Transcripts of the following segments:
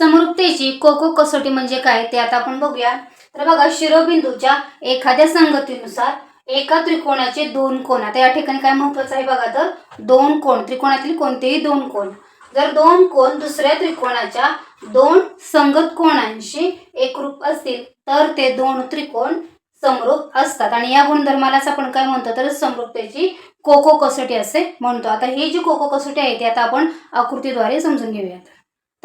समरूपतेची cocoa कसोटी म्हणजे काय ते आता आपण बघूया. तर बघा शिरोबिंदूच्या एखाद्या संगतीनुसार एका त्रिकोणाचे दोन कोण आता या ठिकाणी काय महत्वाचं आहे बघा तर दोन कोण त्रिकोणातील कोणतेही दोन कोण जर दोन कोण दुसऱ्या त्रिकोणाच्या दोन संगत कोणांशी एकरूप असतील तर ते दोन त्रिकोण समरूप असतात. आणि या गुणधर्मालाच आपण काय म्हणतो? तर समरूपतेची कोको कसोटी असे म्हणतो. आता ही जी कोको कसोटी आहे ती आता आपण आकृतीद्वारे समजून घेऊयात.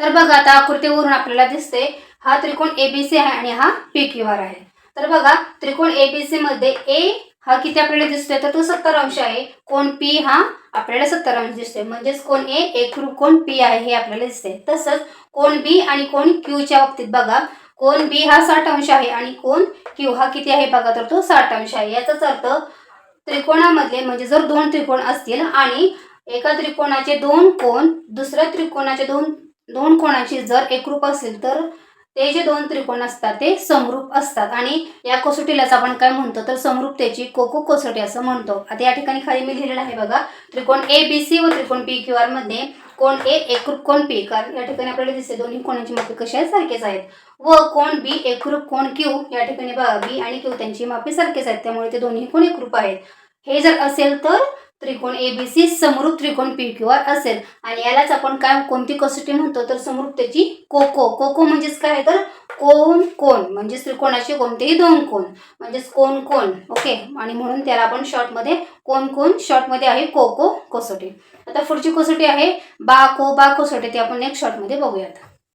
तर बघा आता आकृतीवरून आपल्याला दिसते हा त्रिकोण एबीसी आहे आणि हा पी क्यू आर आहे. तर बघा त्रिकोण एबीसी मध्ये ए हा किती आपल्याला दिसतोय? तर तो सत्तर अंश आहे. कोण पी हा आपल्याला सत्तर अंश दिसतोय. म्हणजेच कोण ए एकरूप कोण पी आहे हे आपल्याला दिसते तसंच कोण बी आणि कोण क्यूच्या बाबतीत बघा कोण बी हा साठ अंश आहे आणि कोण क्यू हा किती आहे बघा तर तो साठ अंश आहे. याचाच अर्थ त्रिकोणामधले म्हणजे जर दोन त्रिकोण असतील आणि एका त्रिकोणाचे दोन कोण दुसऱ्या त्रिकोणाचे दोन दोन कोणाची जर एकरूप असेल तर ते जे दोन त्रिकोण असतात ते समरूप असतात. आणि या कसोटीलाच आपण काय म्हणतो तर समरूपतेची कोको कसोटी असं म्हणतो. आता या ठिकाणी खाली मी लिहिलेलं आहे बघा त्रिकोण ए बी सी व त्रिकोण पी क्यू आरमध्ये कोण ए एकरूप कोण पी कारण या ठिकाणी आपल्याला दिसते दोन्ही कोणाची मापे कशी आहेत सारखेच आहेत. व कोण बी एकरूप कोण क्यू या ठिकाणी बघा बी आणि क्यू त्यांची मापे सारखेच आहेत. त्यामुळे ते दोन्ही कोण एकरूप आहेत. हे जर असेल तर त्रिकोण ए बी सी समरूप त्रिकोण पी क्यू आर असेल. आणि यालाच आपण काय कोणती कसोटी म्हणतो? तर समरूपतेची कोको. कोको म्हणजेच काय? आहे तर कोण कोण म्हणजेच त्रिकोणाचे कोणतेही दोन कोण म्हणजेच कोण कोण ओके? आणि म्हणून त्याला आपण शॉर्टमध्ये कोण कोण शॉर्टमध्ये आहे कोको कसोटी. आता पुढची कसोटी आहे बा को बा कसोटी. ती आपण नेक्स्ट शॉर्टमध्ये बघूयात.